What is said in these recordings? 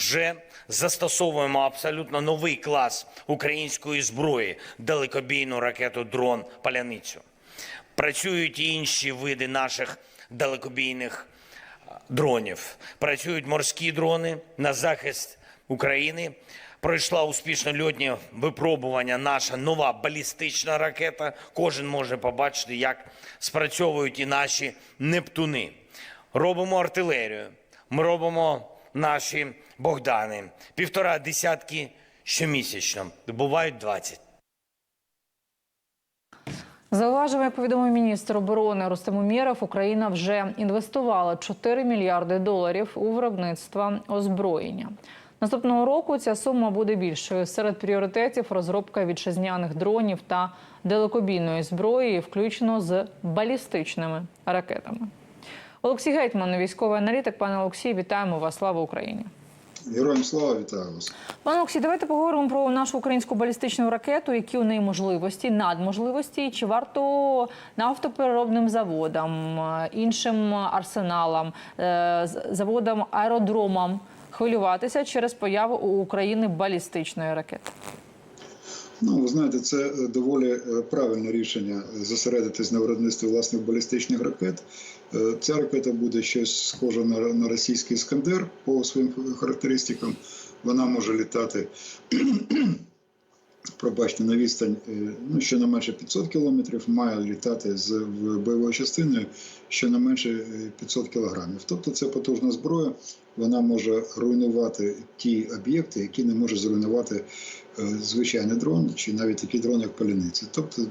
вже застосовуємо абсолютно новий клас української зброї далекобійну ракету дрон Паляницю. Працюють і інші види наших далекобійних дронів. Працюють морські дрони на захист України. Пройшла успішно льотні випробування наша нова балістична ракета. Кожен може побачити, як спрацьовують і наші нептуни. Робимо артилерію. Ми робимо наші Богдани. Півтора десятки щомісячно. Бувають 20. Зауважив, як повідомив міністр оборони Рустем Умєров, Україна вже інвестувала 4 мільярди доларів у виробництво озброєння. Наступного року ця сума буде більшою. Серед пріоритетів розробка вітчизняних дронів та далекобійної зброї, включно з балістичними ракетами. Олексій Гетьман, військовий аналітик. Пане Олексій, вітаємо вас. Слава Україні! Героям слава вітаю вас. Пане Олексій, давайте поговоримо про нашу українську балістичну ракету, які у неї можливості, надможливості, чи варто нафтопереробним заводам, е, іншим арсеналам, е, заводам, аеродромам хвилюватися через появу у України балістичної ракети. Ну, ви знаєте, це е, доволі е, правильне рішення зосередитись на виробництві власних балістичних ракет. Е, Ця ракета буде щось схоже на, на російський іскандер по своїм характеристикам. Вона може літати, пробачте, на відстань е, ну, щонайменше 500 кілометрів, має літати з бойовою частиною щонайменше е, 500 кілограмів. Тобто це потужна зброя, вона може руйнувати ті об'єкти, які не може зруйнувати е, звичайний дрон чи навіть такий дрон, як паляниця. Тобто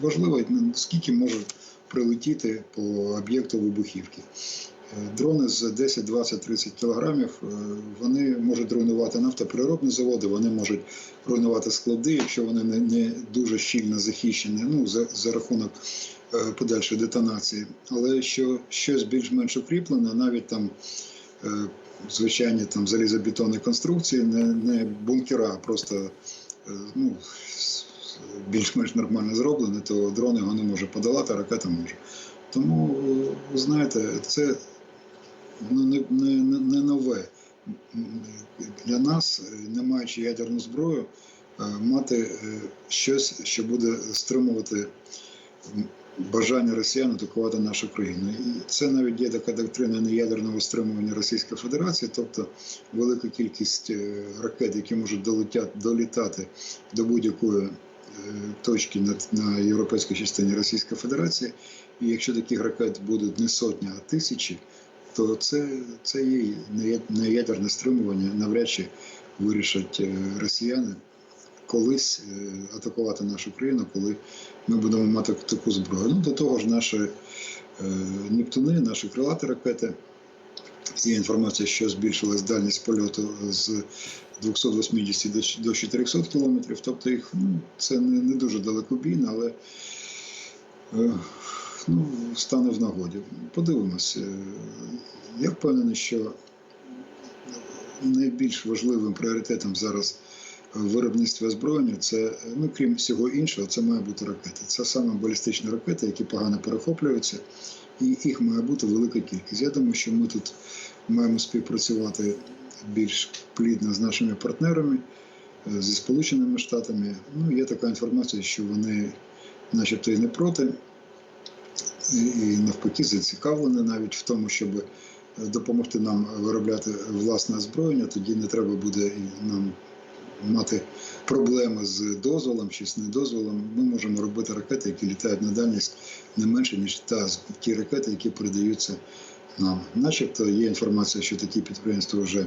важливо, скільки може прилетіти по об'єкту вибухівки. Е, Дрони з 10, 20, 30 кілограмів е, вони можуть руйнувати нафтопереробні заводи, вони можуть руйнувати склади, якщо вони не, дуже щільно захищені, ну за, за рахунок е, подальшої детонації. Але що щось більш-менш укріплене, навіть там е, звичайні там залізобетонні конструкції, не, не бункера, а просто е, ну, більш-менш нормально зроблені, то дрон його не може подолати, а ракета може. Тому, знаєте, це ну, не, не не нове. Для нас, е, не маючи ядерну зброю, е, мати е, щось, що буде стримувати бажання росіян атакувати нашу країну. І це навіть є така доктрина неядерного стримування Російської Федерації, тобто велика кількість ракет, які можуть долітати до будь-якої точки на, на європейській частині Російської Федерації. І якщо таких ракет будуть не сотні, а тисячі, то це, це є не- не ядерне стримування, навряд чи вирішать е, росіяни колись е, атакувати нашу країну, коли ми будемо мати таку зброю. Ну, до того ж, наші е, Нептуни, наші крилаті ракети. Є інформація, що збільшилась дальність польоту з 280 до до 400 кілометрів. Тобто їх ну, це не, не дуже далекобійно, але ну, стане в нагоді. Подивимось. Е, Я впевнений, що найбільш важливим пріоритетом зараз в виробництві озброєння це, ну крім всього іншого, це має бути ракети. Це саме балістичні ракети, які погано перехоплюються, і їх має бути велика кількість. Я думаю, що ми тут маємо співпрацювати більш плідно з нашими партнерами, е, зі Сполученими Штатами. Ну, є така інформація, що вони, начебто, і не проти, і, навпаки, зацікавлені навіть в тому, щоб допомогти нам виробляти власне озброєння. Тоді не треба буде нам мати проблеми з дозволом чи з недозволом. Ми можемо робити ракети, які літають на дальність не менше, ніж та ті ракети, які передаються нам. Начебто є інформація, що такі підприємства вже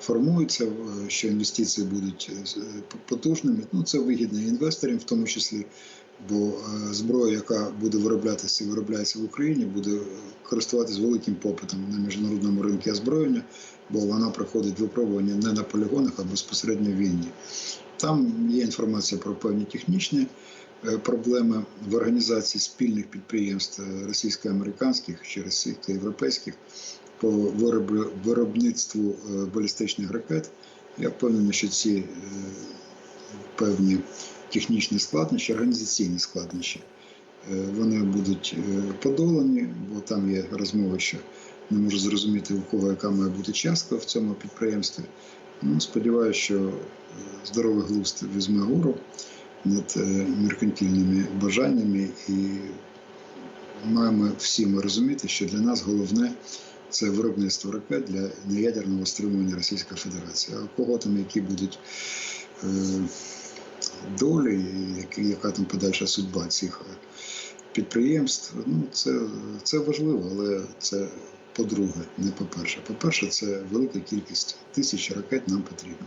формуються, е, що інвестиції будуть е, потужними. Ну це вигідно інвесторам, в тому числі. Бо е, зброя, яка буде вироблятися і виробляється в Україні, буде користуватися великим попитом на міжнародному ринку озброєння, бо вона проходить випробування не на полігонах, а безпосередньо в війні. Там є інформація про певні технічні е, проблеми в організації спільних підприємств е, російсько-американських чи російсько-європейських по виробництву балістичних ракет. Я впевнений, що ці певні технічні складнощі, організаційні складнощі, е, вони будуть е, подолані, бо там є розмова, що не можу зрозуміти, у кого яка має бути частка в цьому підприємстві. Ну, сподіваюся, що е, здоровий глузд візьме гору над меркантильними бажаннями і маємо всі ми розуміти, що для нас головне це виробництво ракет для неядерного стримування Російської Федерації. А кого там які будуть долі, і яка там подальша судьба цих е, підприємств, ну це, це важливо, але це по-друге, не по-перше. По-перше, це велика кількість тисяч ракет нам потрібна.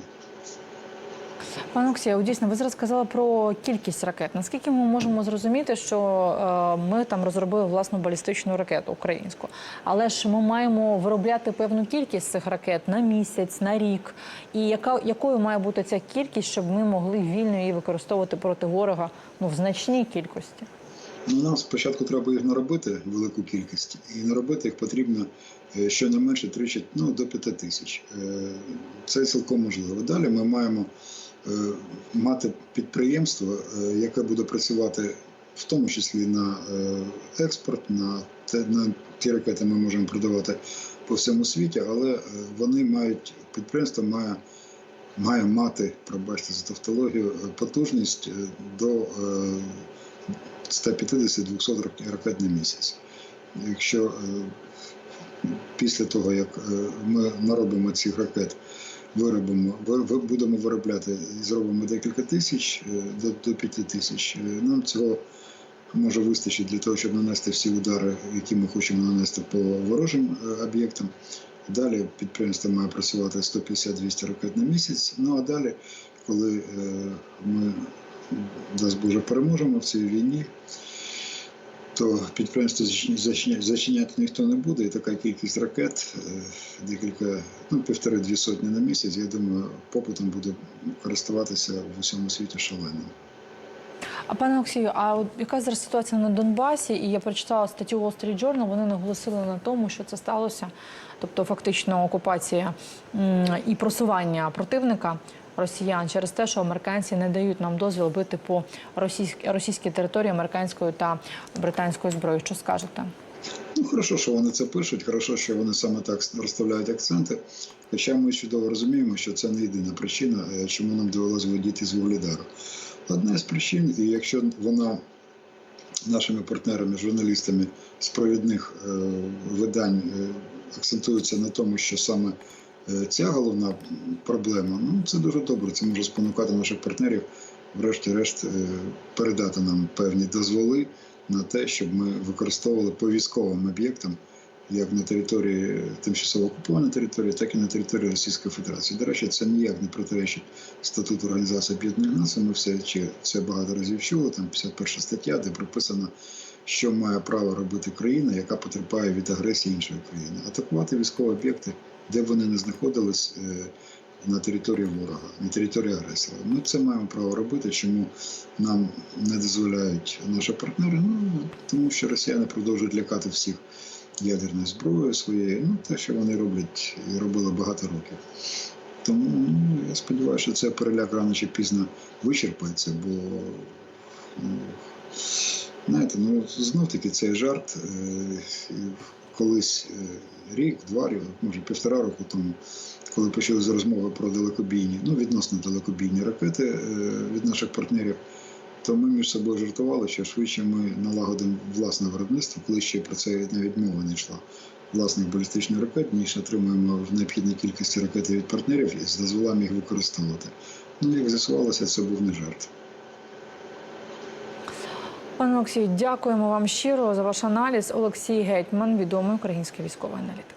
Пане Олексію, дійсно, ви зараз сказали про кількість ракет. Наскільки ми можемо зрозуміти, що е, ми там розробили власну балістичну ракету українську, але ж ми маємо виробляти певну кількість цих ракет на місяць, на рік. І яка якою має бути ця кількість, щоб ми могли вільно її використовувати проти ворога ну в значній кількості? Ну, нам спочатку треба їх наробити велику кількість, і наробити їх потрібно е, щонайменше 30, ну, до 5 тисяч. Е, Це цілком можливо. Далі ми маємо мати підприємство, е, яке буде працювати в тому числі на е, експорт, на, те, на ті ракети ми можемо продавати по всьому світі, але е, вони мають підприємство має. Має мати, пробачте за тавтологію, е, потужність е, до е, 150-200 рак- ракет на місяць. Якщо е, після того, як е, ми наробимо цих ракет, виробимо, ви- ви- будемо виробляти зробимо декілька тисяч е, до, до 5 тисяч, е, нам цього може вистачить для того, щоб нанести всі удари, які ми хочемо нанести по ворожим е, об'єктам. Далі підприємство має працювати 150-200 ракет на місяць. Ну а далі, коли ми дасть Боже, переможемо в цій війні, то підприємство зачиня- зачиня- зачиняти ніхто не буде, і така кількість ракет, е, декілька, ну, півтори-дві сотні на місяць, я думаю, попитом буде користуватися в усьому світі шаленим. А пане Олексію, а от яка зараз ситуація на Донбасі? І я прочитала статтю Wall Street Journal, Вони наголосили на тому, що це сталося, тобто фактично окупація і просування противника росіян через те, що американці не дають нам дозвіл бити по російській російській території американською та британською зброєю. Що скажете? Ну, хорошо, що вони це пишуть, хорошо, що вони саме так розставляють акценти. Хоча ми чудово розуміємо, що це не єдина причина, е, чому нам довелося вийти з Вугледару. Одна з причин, і якщо вона нашими партнерами, журналістами з провідних е, видань е, акцентується на тому, що саме ця головна проблема, ну це дуже добре. Це може спонукати наших партнерів, врешті-решт, е, передати нам певні дозволи на те, щоб ми використовували по військовим об'єктам, як на території тимчасово окупованої території, так і на території Російської Федерації. До речі, це ніяк не протиречить статуту Організації Об'єднаних Націй. Ми все чи це багато разів чули. Там 51 стаття, де прописано, що має право робити країна, яка потерпає від агресії іншої країни. Атакувати військові об'єкти, де б вони не знаходились. е, На території ворога, на території агресора. Ми це маємо право робити. Чому нам не дозволяють наші партнери? Ну тому що росіяни продовжують лякати всіх ядерною зброєю своєю. Ну те, що вони роблять і робили багато років. Тому ну, я сподіваюся, що це переляк рано чи пізно вичерпається, бо ну, знаєте, ну знов таки цей жарт е, колись е, рік, два роки, може півтора року тому, коли почалися розмови про далекобійні, ну відносно далекобійні ракети е, від наших партнерів, то ми між собою жартували, що швидше ми налагодимо власне виробництво, коли ще про це навіть мова не йшла. Власних балістичних ракет, ніж отримуємо в необхідній кількості ракет від партнерів і з дозволами їх використовувати. Ну, як з'ясувалося, це був не жарт. Пане Олексію, дякуємо вам щиро за ваш аналіз. Олексій Гетьман, відомий український військовий аналітик.